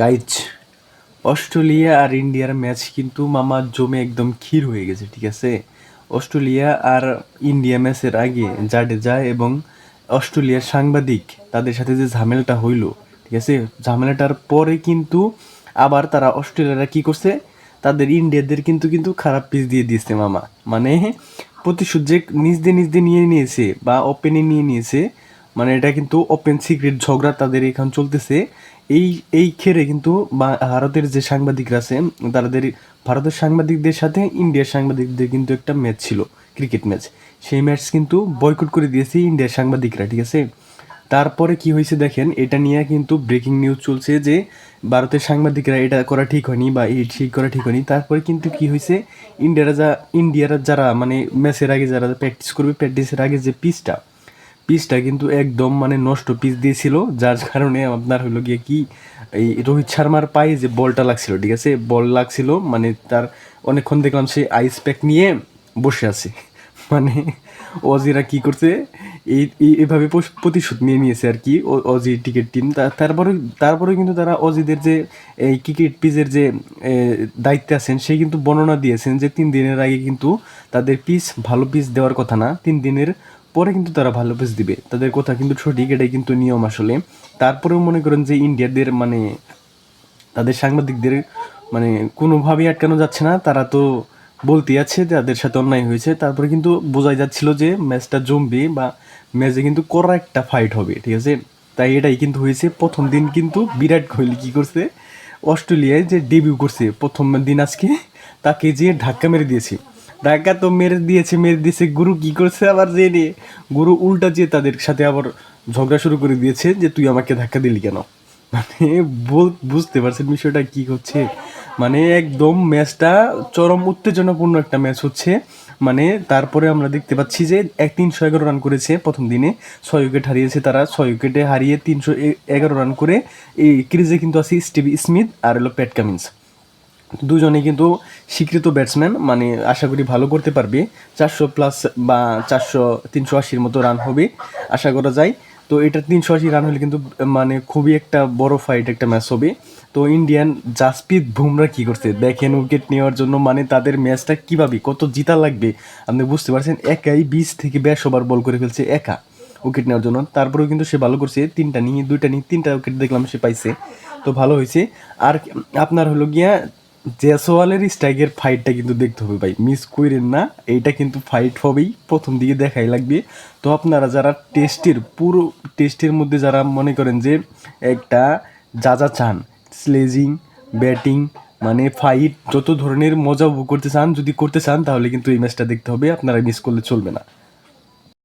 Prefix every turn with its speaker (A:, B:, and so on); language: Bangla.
A: গাইজ অস্ট্রেলিয়া আর ইন্ডিয়ার ম্যাচ কিন্তু মামা জমে একদম ক্ষীর হয়ে গেছে, ঠিক আছে? অস্ট্রেলিয়া আর ইন্ডিয়া ম্যাচের আগে জাডেজা এবং অস্ট্রেলিয়ার সাংবাদিক তাদের সাথে যে ঝামেলাটা হইল, ঠিক আছে? ঝামেলাটার পরে কিন্তু আবার তারা অস্ট্রেলিয়ারা কি করছে? তাদের ইন্ডিয়াদের কিন্তু কিন্তু খারাপ পিস দিয়ে দিয়েছে মামা। মানে প্রতিশোধ যে নিজ দিয়ে নিজ দিয়ে নিয়ে নিয়েছে বা ওপেনে নিয়ে নিয়েছে মানে এটা কিন্তু ওপেন সিক্রেট ঝগড়া তাদের এখন চলতেছে। এই এই খেরে কিন্তু ভারতের যে সাংবাদিকরা আছে তাদের ভারতের সাংবাদিকদের সাথে ইন্ডিয়ার সাংবাদিকদের কিন্তু একটা ম্যাচ ছিল ক্রিকেট ম্যাচ সেই ম্যাচ কিন্তু বয়কট করে দিয়েছে ইন্ডিয়ার সাংবাদিকরা, ঠিক আছে? তারপরে কি হয়েছে দেখেন, এটা নিয়ে কিন্তু ব্রেকিং নিউজ চলছে যে, ভারতের সাংবাদিকরা এটা করা ঠিক হয়নি বা এই ঠিক করা ঠিক হয়নি। তারপরে কিন্তু কি হয়েছে, ইন্ডিয়ারা যা, ইন্ডিয়ারা যারা মানে ম্যাচের আগে যারা প্র্যাকটিস করবে প্র্যাকটিসের আগে যে পিচটা পিচটা কিন্তু একদম মানে নষ্ট পিচ দিয়েছিল, যার কারণে আপনার হলো গিয়ে কি, এই রোহিত শর্মার পায়ে যে বলটা লাগছিল, ঠিক আছে? বল লাগছিল মানে তার অনেকক্ষণ দেখলাম সে আইস প্যাক নিয়ে বসে আছে। মানে অজিরা কি করছে, এই, এই- এইভাবে প্রতিশোধ নিয়ে নিয়েছে আর কি অজি টিকিট টিম তারপরে তারপরে কিন্তু তারা অজিদের যে, এই ক্রিকেট পিচের যে দায়িত্বে আছেন, সে কিন্তু বর্ণনা দিয়েছেন যে তিন দিনের আগে কিন্তু তাদের পিচ ভালো পিচ দেওয়ার কথা না, তিন দিনের পরে কিন্তু তারা ভালো পিচ দিবে। তাদের কথা কিন্তু সঠিক, এটাই কিন্তু নিয়ম আসলে। তারপরেও মনে করেন যে ইন্ডিয়াদের মানে তাদের সাংবাদিকদের মানে কোনোভাবেই আটকানো যাচ্ছে না। তারা তো বলতে আছে তাদের সাথে অন্যায় হয়েছে। তারপরে কিন্তু বোঝাই যাচ্ছিল যে ম্যাচটা জমবে বা ম্যাচে কিন্তু করা একটা ফাইট হবে, ঠিক আছে? তাই এটাই কিন্তু হয়েছে। প্রথম দিন কিন্তু বিরাট কোহলি কী করছে? অস্ট্রেলিয়ায় যে ডেবিউ করছে, প্রথম দিন আজকে তাকে যে ধাক্কা মেরে দিয়েছে। ধাক্কা তো মেরে দিয়েছে মেরে দিয়েছে। গুরু কি করছে আবার রে গুরু উল্টা যে তাদের সাথে আবার ঝগড়া শুরু করে দিয়েছে যে, তুই আমাকে ধাক্কা দিলি কেন? মানে বুঝতে পারছেন বিষয়টা কি হচ্ছে? মানে একদম ম্যাচটা চরম উত্তেজনাপূর্ণ একটা ম্যাচ হচ্ছে। মানে তারপরে আমরা দেখতে পাচ্ছি যে এক তিনশো এগারো রান করেছে প্রথম দিনে। ছয় উইকেট হারিয়েছে তারা। ছয় উইকেটে হারিয়ে তিনশো এগারো রান করে এই ক্রিজে কিন্তু আছে স্টিভ স্মিথ আর হলো প্যাট কামিন্স। দুজনে কিন্তু স্বীকৃত ব্যাটসম্যান মানে আশা করি ভালো করতে পারবে। চারশো প্লাস বা চারশো, তিনশো আশির মতো রান হবে, আশা করা যায়। তো এটা তিনশো আশি রান হলে কিন্তু মানে খুবই একটা বড় ফাইট একটা ম্যাচ হবে। তো ইন্ডিয়ান জাসপ্রীত বুমরা কি করছে? দেখেন উইকেট নেওয়ার জন্য মানে তাদের ম্যাচটা কীভাবে, কত জিতা লাগবে? আপনি বুঝতে পারছেন, একাই বিশ থেকে বেশ ওভার বল করে ফেলছে একা উইকেট নেওয়ার জন্য। তারপরেও কিন্তু সে ভালো করছে, তিনটা নিয়ে, দুইটা নিয়ে, তিনটা উইকেট দেখলাম সে পাইছে। তো ভালো হয়েছে। আর আপনার হলো গিয়া জেসওয়ালের স্ট্রাইকের ফাইটটা কিন্তু দেখতে হবে ভাই। মিস কইরেন না, এইটা কিন্তু ফাইট হবেই। প্রথম দিকে দেখাই লাগবে। তো আপনারা যারা টেস্টের পুরো টেস্টের মধ্যে যারা মনে করেন যে একটা যা যা চান স্লেজিং ব্যাটিং মানে ফাইট যত ধরনের মজা করতে চান, যদি করতে চান, তাহলে কিন্তু এই ম্যাচটা দেখতে হবে। আপনারা মিস করলে চলবে না।